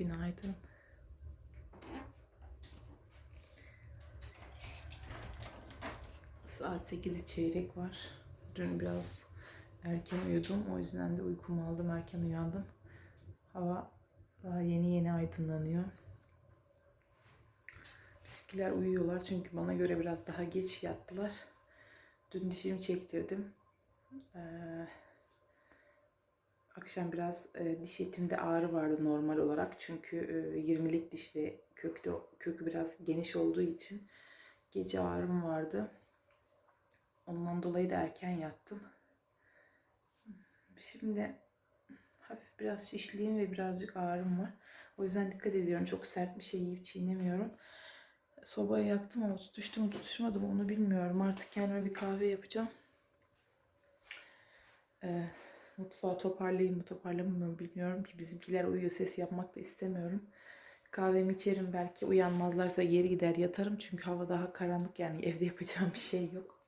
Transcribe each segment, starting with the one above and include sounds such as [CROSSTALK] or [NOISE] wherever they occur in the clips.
Günaydın. Saat 8'i çeyrek var. Dün biraz erken uyudum. O yüzden de uykumu aldım. Erken uyandım. Hava daha yeni yeni aydınlanıyor. Bizimkiler uyuyorlar çünkü bana göre biraz daha geç yattılar. Dün dişimi çektirdim. Ee, akşam biraz e, diş etimde ağrı vardı normal olarak. Çünkü e, 20'lik diş ve kökte kökü biraz geniş olduğu için gece ağrım vardı. Ondan dolayı da erken yattım. Şimdi hafif biraz şişliğim ve birazcık ağrım var. O yüzden dikkat ediyorum. Çok sert bir şey yiyip çiğnemiyorum. Sobayı yaktım ama tutuştu mu tutuşmadı mı onu bilmiyorum. Artık kendime bir kahve yapacağım. Ee, mutfağı toparlayayım mı toparlamam mı bilmiyorum ki bizimkiler uyuyor ses yapmak da istemiyorum. Kahvemi içerim belki uyanmazlarsa geri gider yatarım çünkü hava daha karanlık yani evde yapacağım bir şey yok.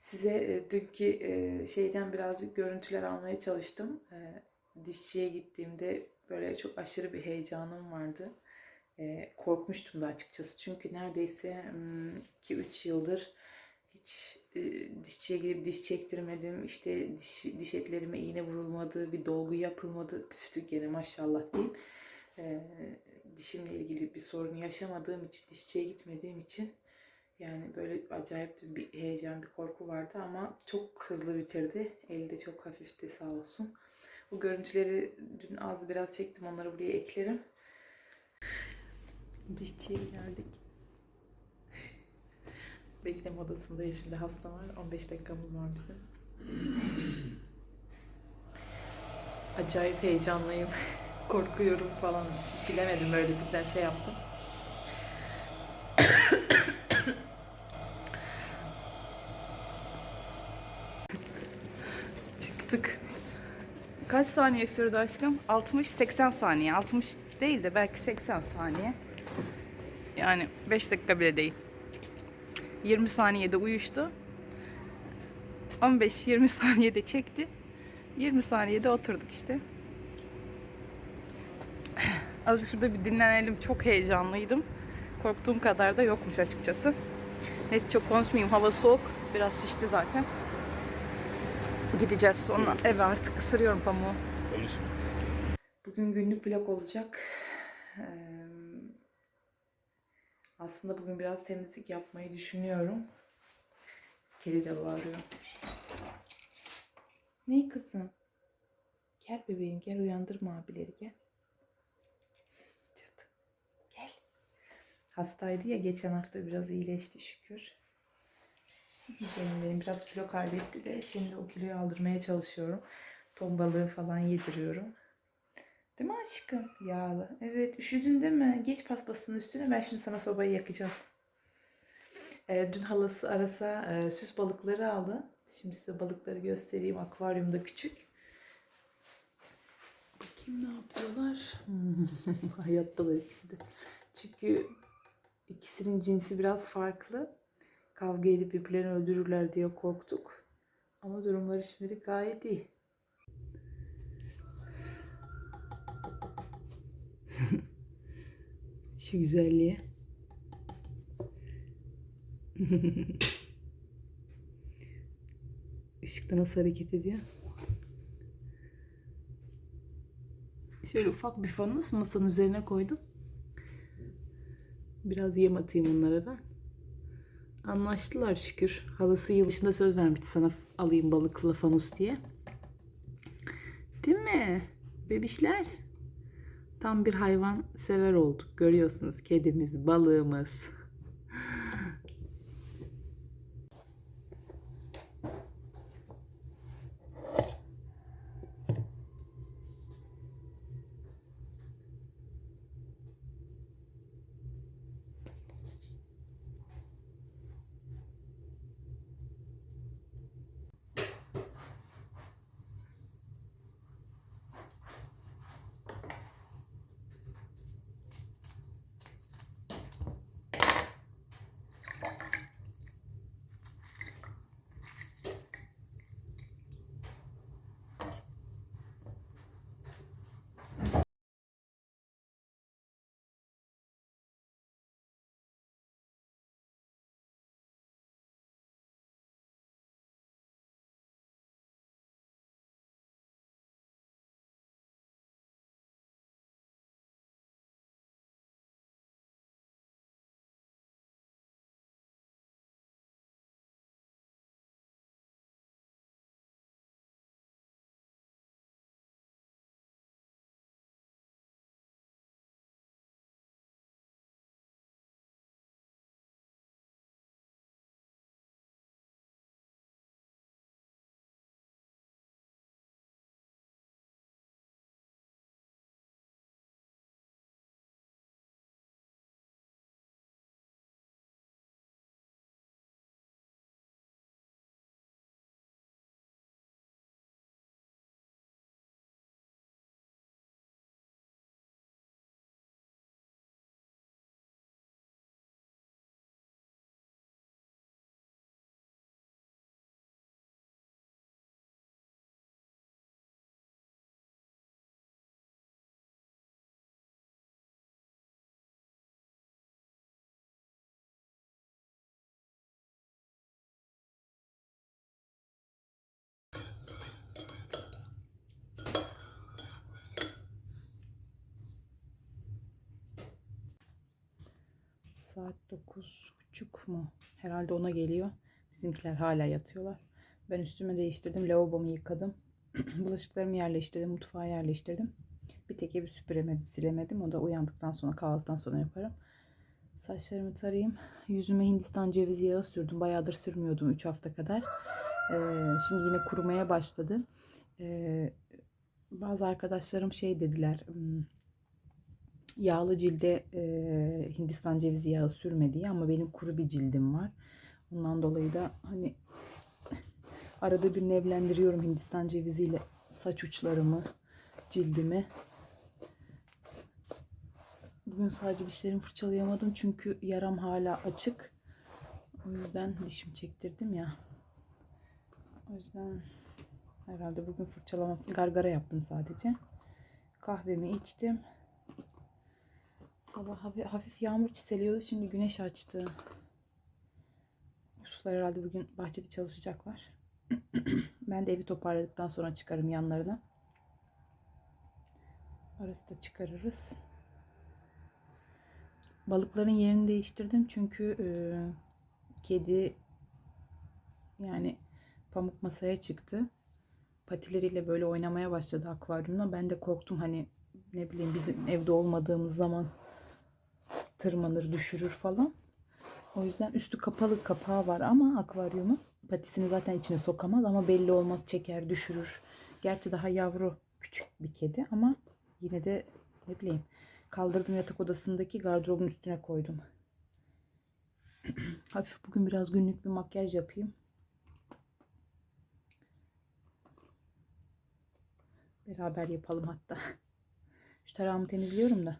Size e, dünkü e, şeyden birazcık görüntüler almaya çalıştım. E, dişçiye gittiğimde böyle çok aşırı bir heyecanım vardı. Korkmuştum da açıkçası çünkü neredeyse 2-3 yıldır hiç dişçiye gidip diş çektirmedim. İşte diş, diş etlerime iğne vurulmadı, bir dolgu yapılmadı. Tüh gene maşallah diyeyim. E, dişimle ilgili bir sorun yaşamadığım için, dişçiye gitmediğim için yani böyle acayip bir heyecan, bir korku vardı ama çok hızlı bitirdi. Eli de çok hafifti sağ olsun. Bu görüntüleri dün az biraz çektim. Onları buraya eklerim. Dişçiye geldik. Bekleme odasındayız. Şimdi hasta var. 15 dakikamız var bizim. Acayip heyecanlıyım. [LAUGHS] Korkuyorum falan. Bilemedim öyle birden şey yaptım. [COUGHS] Çıktık. Kaç saniye sürdü aşkım? 60-80 saniye. 60 değil de belki 80 saniye. Yani 5 dakika bile değil. 20 saniyede uyuştu. 15-20 saniyede çekti. 20 saniyede oturduk işte. Azıcık şurada bir dinlenelim. Çok heyecanlıydım. Korktuğum kadar da yokmuş açıkçası. Neyse çok konuşmayayım. Hava soğuk. Biraz şişti zaten. Gideceğiz sonra eve artık ısırıyorum pamuğu. Bugün günlük vlog olacak. Ee, aslında bugün biraz temizlik yapmayı düşünüyorum. Kedi de bağırıyor. Ney kızım? Gel bebeğim gel uyandırma abileri gel. Cadı. Gel. Hastaydı ya geçen hafta biraz iyileşti şükür. Canım benim biraz kilo kaybetti de şimdi o kiloyu aldırmaya çalışıyorum. Ton balığı falan yediriyorum. Değil mi aşkım? Yağlı. Evet üşüdün değil mi? Geç paspasının üstüne ben şimdi sana sobayı yakacağım. Ee, dün halası arasa e, süs balıkları aldı. Şimdi size balıkları göstereyim. Akvaryumda küçük. Bakayım ne yapıyorlar. [LAUGHS] Hayattalar ikisi de. Çünkü ikisinin cinsi biraz farklı. Kavga edip birbirlerini öldürürler diye korktuk. Ama durumları şimdilik gayet iyi. Şu güzelliğe. [LAUGHS] Işıkta nasıl hareket ediyor? Şöyle ufak bir fanus masanın üzerine koydum. Biraz yem atayım onlara ben. Anlaştılar şükür. Halası yılbaşında söz vermişti sana alayım balıklı fanus diye. Değil mi? Bebişler. Tam bir hayvan sever olduk. Görüyorsunuz kedimiz, balığımız. Saat 9.30 mu? Herhalde ona geliyor. Bizimkiler hala yatıyorlar. Ben üstümü değiştirdim. Lavabomu yıkadım. [CLEARS THROAT] Bulaşıklarımı yerleştirdim. Mutfağı yerleştirdim. Bir tek evi süpüremedim, silemedim. O da uyandıktan sonra, kahvaltıdan sonra yaparım. Saçlarımı tarayayım. Yüzüme Hindistan cevizi yağı sürdüm. Bayağıdır sürmüyordum 3 hafta kadar. Ee, şimdi yine kurumaya başladı. Ee, bazı arkadaşlarım şey dediler. "Hmm, Yağlı cilde e, Hindistan cevizi yağı sürme diye ama benim kuru bir cildim var. Ondan dolayı da hani [LAUGHS] arada bir nevlendiriyorum Hindistan ceviziyle saç uçlarımı, cildimi. Bugün sadece dişlerimi fırçalayamadım çünkü yaram hala açık. O yüzden dişimi çektirdim ya. O yüzden herhalde bugün fırçalamam. Gargara yaptım sadece. Kahvemi içtim. Sabah hafif, hafif yağmur çiseliyordu. Şimdi güneş açtı. Yusuflar herhalde bugün bahçede çalışacaklar. [CLEARS THROAT] ben de evi toparladıktan sonra çıkarım yanlarına. Arası da çıkarırız. Balıkların yerini değiştirdim çünkü e, kedi yani pamuk masaya çıktı. Patileriyle böyle oynamaya başladı akvaryumda. Ben de korktum hani ne bileyim bizim evde olmadığımız zaman tırmanır düşürür falan. O yüzden üstü kapalı kapağı var ama akvaryumun patisini zaten içine sokamaz ama belli olmaz çeker düşürür. Gerçi daha yavru küçük bir kedi ama yine de ne bileyim kaldırdım yatak odasındaki gardırobun üstüne koydum. [CLEARS THROAT] Hafif bugün biraz günlük bir makyaj yapayım. Beraber yapalım hatta. Şu tarağımı temizliyorum da.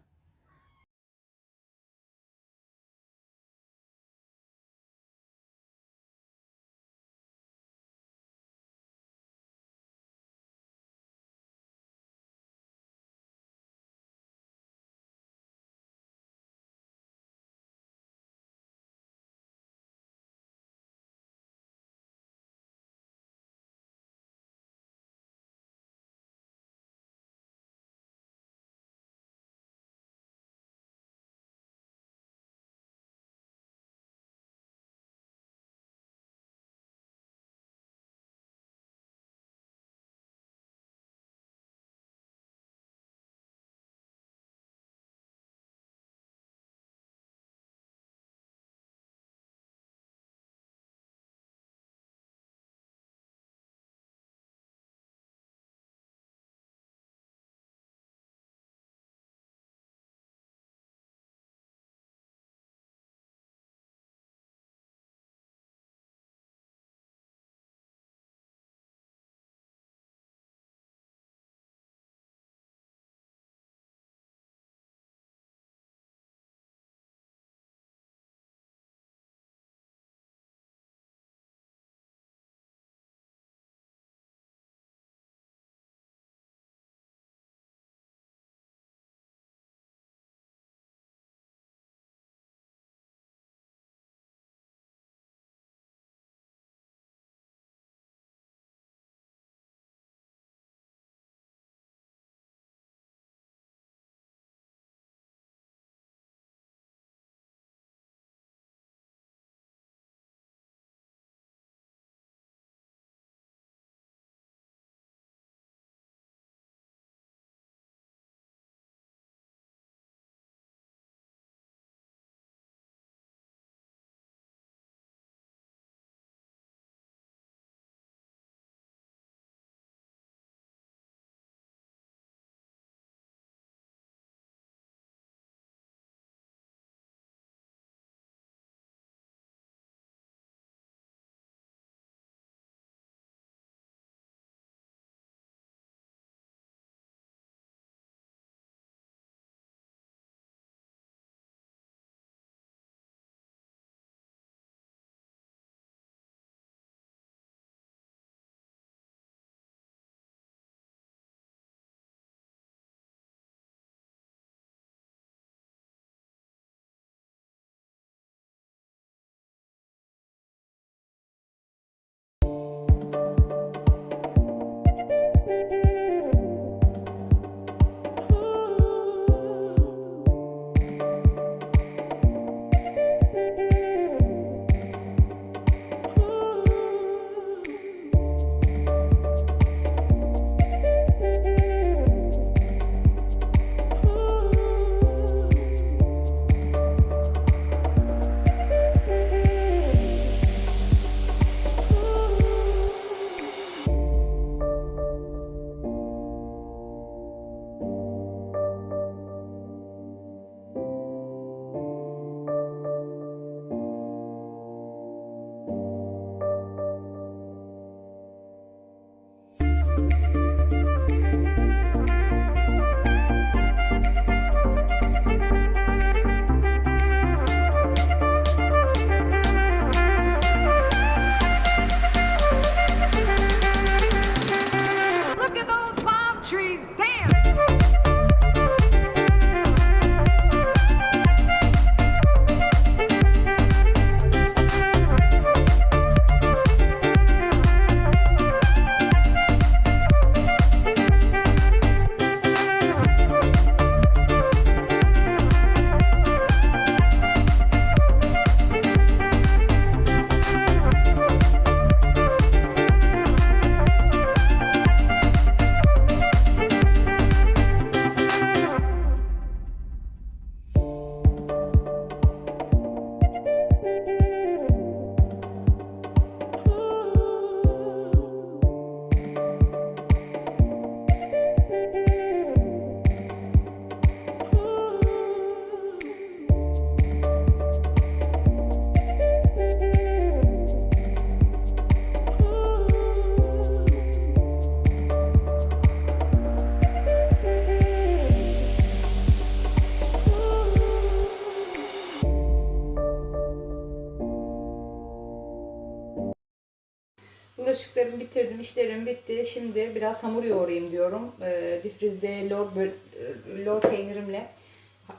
İşlerim bitti. Şimdi biraz hamur yoğurayım diyorum. Ee, difrizde lor, e, lor peynirimle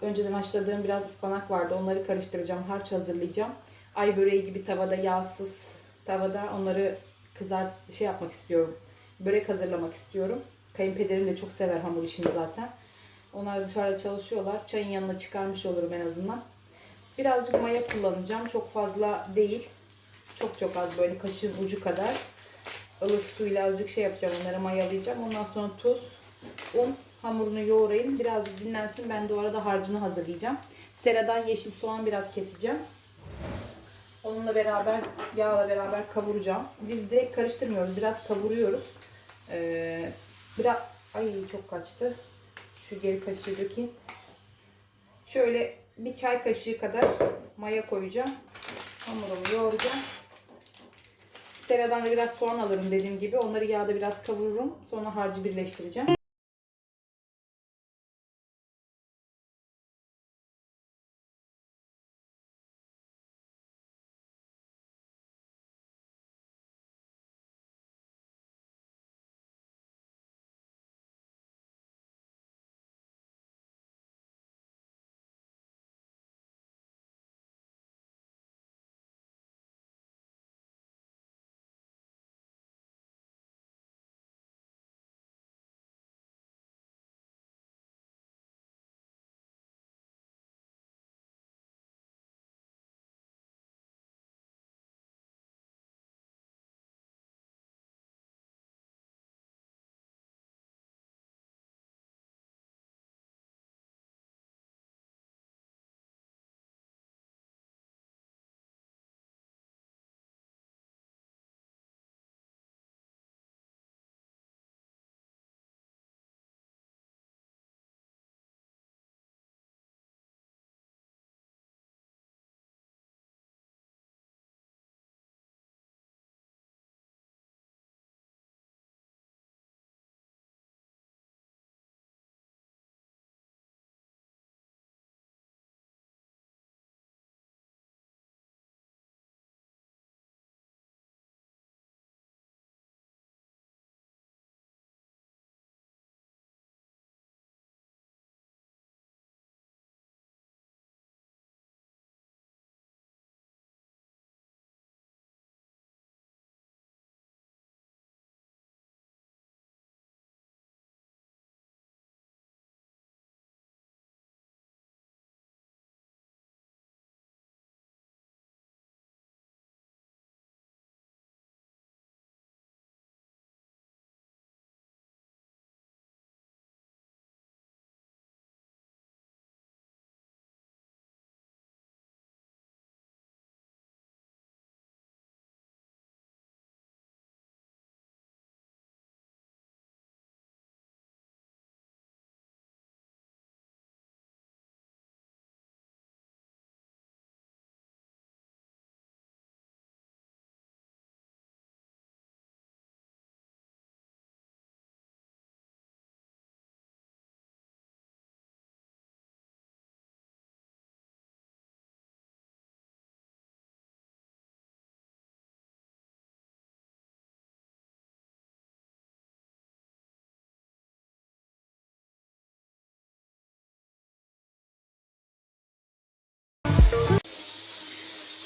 önceden haşladığım biraz ıspanak vardı. Onları karıştıracağım, harç hazırlayacağım. Ay böreği gibi tavada yağsız tavada onları kızart şey yapmak istiyorum. Börek hazırlamak istiyorum. Kayınpederim de çok sever hamur işini zaten. Onlar dışarıda çalışıyorlar. Çayın yanına çıkarmış olurum en azından. Birazcık maya kullanacağım. Çok fazla değil. Çok çok az böyle kaşığın ucu kadar ılık suyla azıcık şey yapacağım onları mayalayacağım. Ondan sonra tuz, un, hamurunu yoğurayım. Birazcık dinlensin. Ben de o arada harcını hazırlayacağım. Seradan yeşil soğan biraz keseceğim. Onunla beraber yağla beraber kavuracağım. Biz de karıştırmıyoruz. Biraz kavuruyoruz. Ee, biraz ay çok kaçtı. Şu geri kaşığı dökeyim. Şöyle bir çay kaşığı kadar maya koyacağım. Hamurumu yoğuracağım. Seradan da biraz soğan alırım dediğim gibi. Onları yağda biraz kavururum. Sonra harcı birleştireceğim.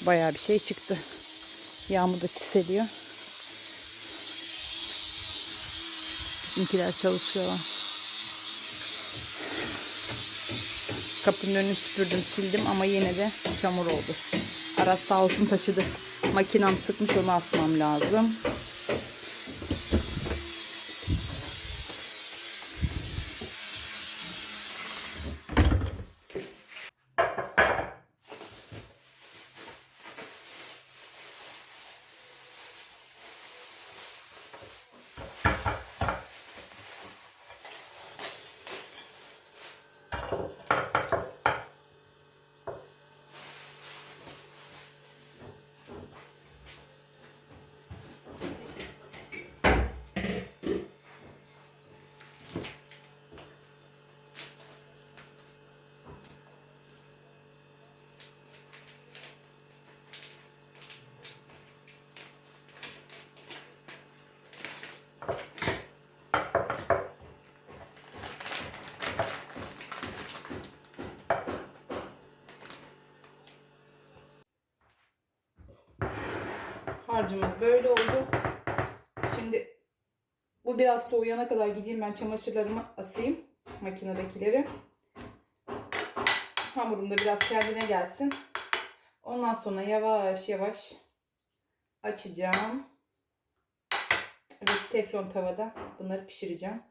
Bayağı bir şey çıktı. Yağmur da çiseliyor. Bizimkiler çalışıyorlar. Kapının önünü süpürdüm sildim ama yine de çamur oldu. Aras sağ olsun taşıdı. Makinem sıkmış onu asmam lazım. Harcımız böyle oldu. Şimdi bu biraz soğuyana kadar gideyim ben çamaşırlarımı asayım. Makinedekileri. Hamurum da biraz kendine gelsin. Ondan sonra yavaş yavaş açacağım. Ve teflon tavada bunları pişireceğim.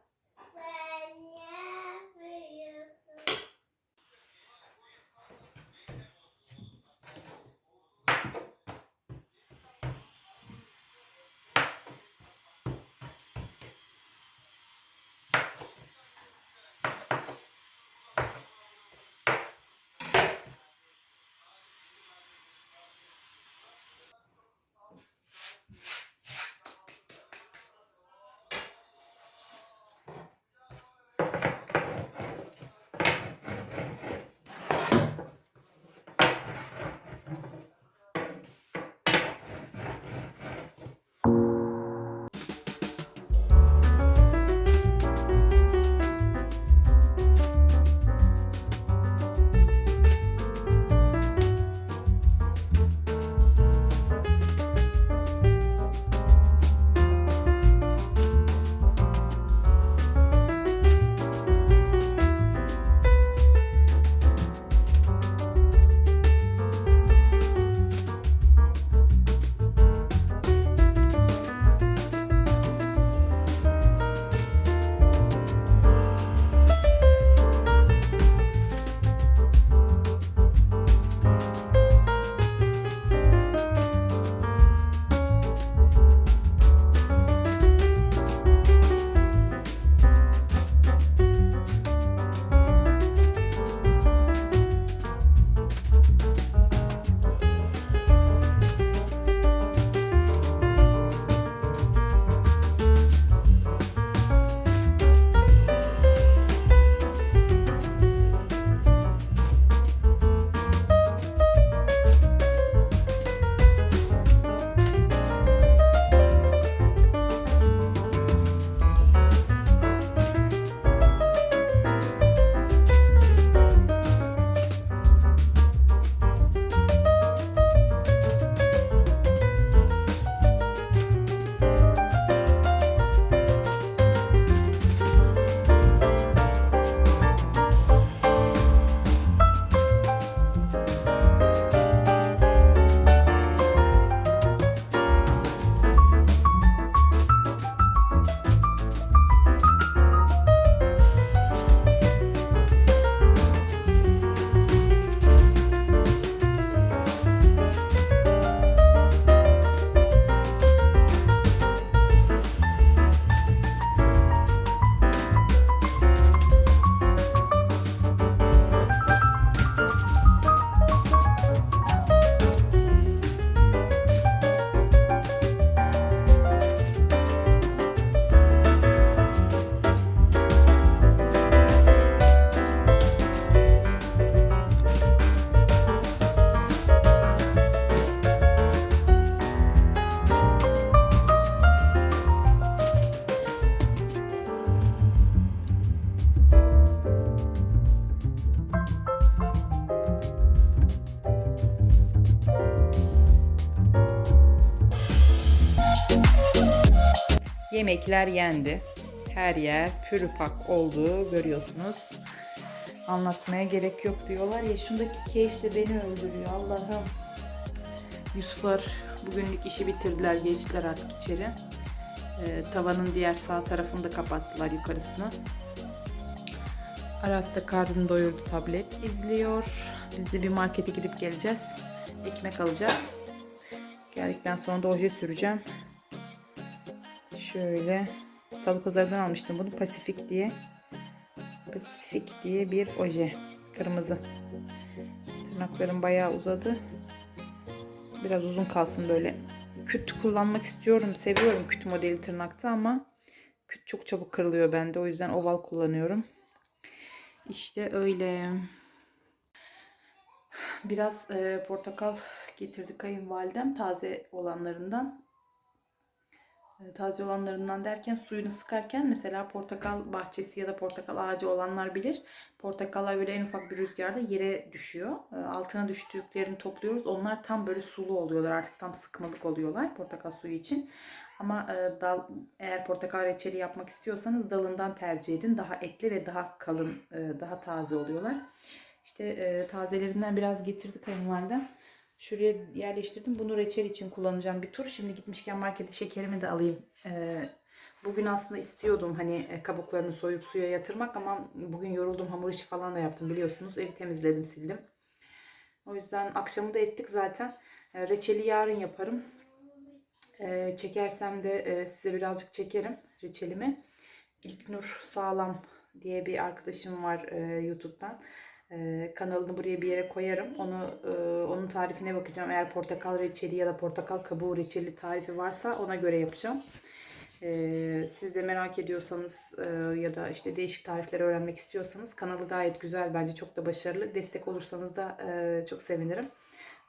Yemekler yendi. Her yer pürüpak olduğu görüyorsunuz. Anlatmaya gerek yok diyorlar ya şundaki keyif de beni öldürüyor Allah'ım. Yusuflar bugünlük işi bitirdiler geçtiler artık içeri. Ee, tavanın diğer sağ tarafını da kapattılar yukarısını. Aras da karnını doyurdu tablet izliyor. Biz de bir markete gidip geleceğiz. Ekmek alacağız. Geldikten sonra da oje süreceğim. Şöyle salı pazardan almıştım bunu Pasifik diye. Pasifik diye bir oje. Kırmızı. Tırnaklarım bayağı uzadı. Biraz uzun kalsın böyle. Küt kullanmak istiyorum. Seviyorum küt modeli tırnakta ama küt çok çabuk kırılıyor bende. O yüzden oval kullanıyorum. İşte öyle. Biraz e, portakal getirdi kayınvalidem taze olanlarından. E, taze olanlarından derken suyunu sıkarken mesela portakal bahçesi ya da portakal ağacı olanlar bilir. Portakallar böyle en ufak bir rüzgarda yere düşüyor. E, altına düştüklerini topluyoruz. Onlar tam böyle sulu oluyorlar. Artık tam sıkmalık oluyorlar portakal suyu için. Ama e, dal, eğer portakal reçeli yapmak istiyorsanız dalından tercih edin. Daha etli ve daha kalın, daha taze oluyorlar. İşte tazelerinden biraz getirdi kayınvalidem. Şuraya yerleştirdim. Bunu reçel için kullanacağım bir tur. Şimdi gitmişken markete şekerimi de alayım. E, bugün aslında istiyordum hani e, kabuklarını soyup suya yatırmak ama bugün yoruldum. Hamur işi falan da yaptım biliyorsunuz. Evi temizledim, sildim. O yüzden akşamı da ettik zaten. E, reçeli yarın yaparım. E, çekersem de e, size birazcık çekerim reçelimi. İlknur Sağlam diye bir arkadaşım var e, YouTube'dan. Kanalını buraya bir yere koyarım. Onu onun tarifine bakacağım. Eğer portakal reçeli ya da portakal kabuğu reçeli tarifi varsa ona göre yapacağım. Siz de merak ediyorsanız ya da işte değişik tarifleri öğrenmek istiyorsanız kanalı gayet güzel bence çok da başarılı. Destek olursanız da çok sevinirim.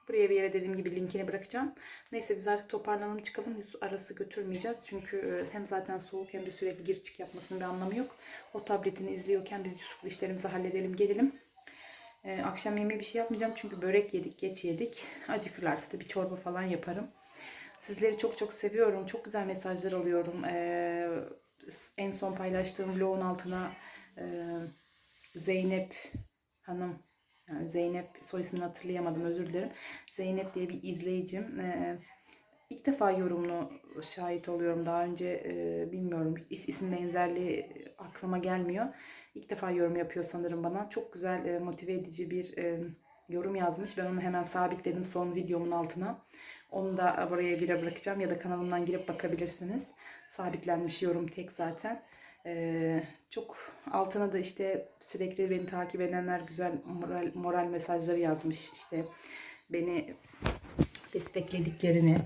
Buraya bir yere dediğim gibi linkini bırakacağım. Neyse biz artık toparlanalım çıkalım. Yusuf arası götürmeyeceğiz. Çünkü hem zaten soğuk hem de sürekli gir çık yapmasının bir anlamı yok. O tabletini izliyorken biz Yusuf'la işlerimizi halledelim gelelim. Ee, akşam yemeği bir şey yapmayacağım çünkü börek yedik, geç yedik. [LAUGHS] Acıkırlarsa da bir çorba falan yaparım. Sizleri çok çok seviyorum. Çok güzel mesajlar alıyorum. Ee, en son paylaştığım vlogun altına e, Zeynep Hanım, yani Zeynep soy ismini hatırlayamadım özür dilerim. Zeynep diye bir izleyicim. Ee, ilk defa yorumunu şahit oluyorum. Daha önce e, bilmiyorum is, isim benzerliği aklıma gelmiyor. İlk defa yorum yapıyor sanırım bana. Çok güzel, e, motive edici bir e, yorum yazmış. Ben onu hemen sabitledim son videomun altına. Onu da buraya bire bırakacağım ya da kanalımdan girip bakabilirsiniz. Sabitlenmiş yorum tek zaten. E, çok altına da işte sürekli beni takip edenler güzel moral, moral mesajları yazmış. İşte beni desteklediklerini,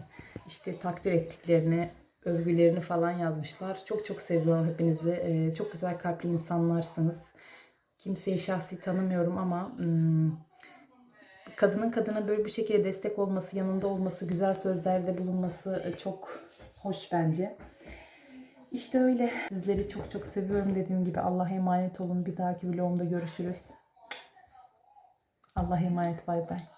işte takdir ettiklerini, övgülerini falan yazmışlar. Çok çok seviyorum hepinizi. Ee, çok güzel kalpli insanlarsınız. Kimseyi şahsi tanımıyorum ama hmm, kadının kadına böyle bir şekilde destek olması, yanında olması, güzel sözlerde bulunması e, çok hoş bence. İşte öyle. Sizleri çok çok seviyorum dediğim gibi. Allah'a emanet olun. Bir dahaki vlogumda görüşürüz. Allah'a emanet. Bay bay.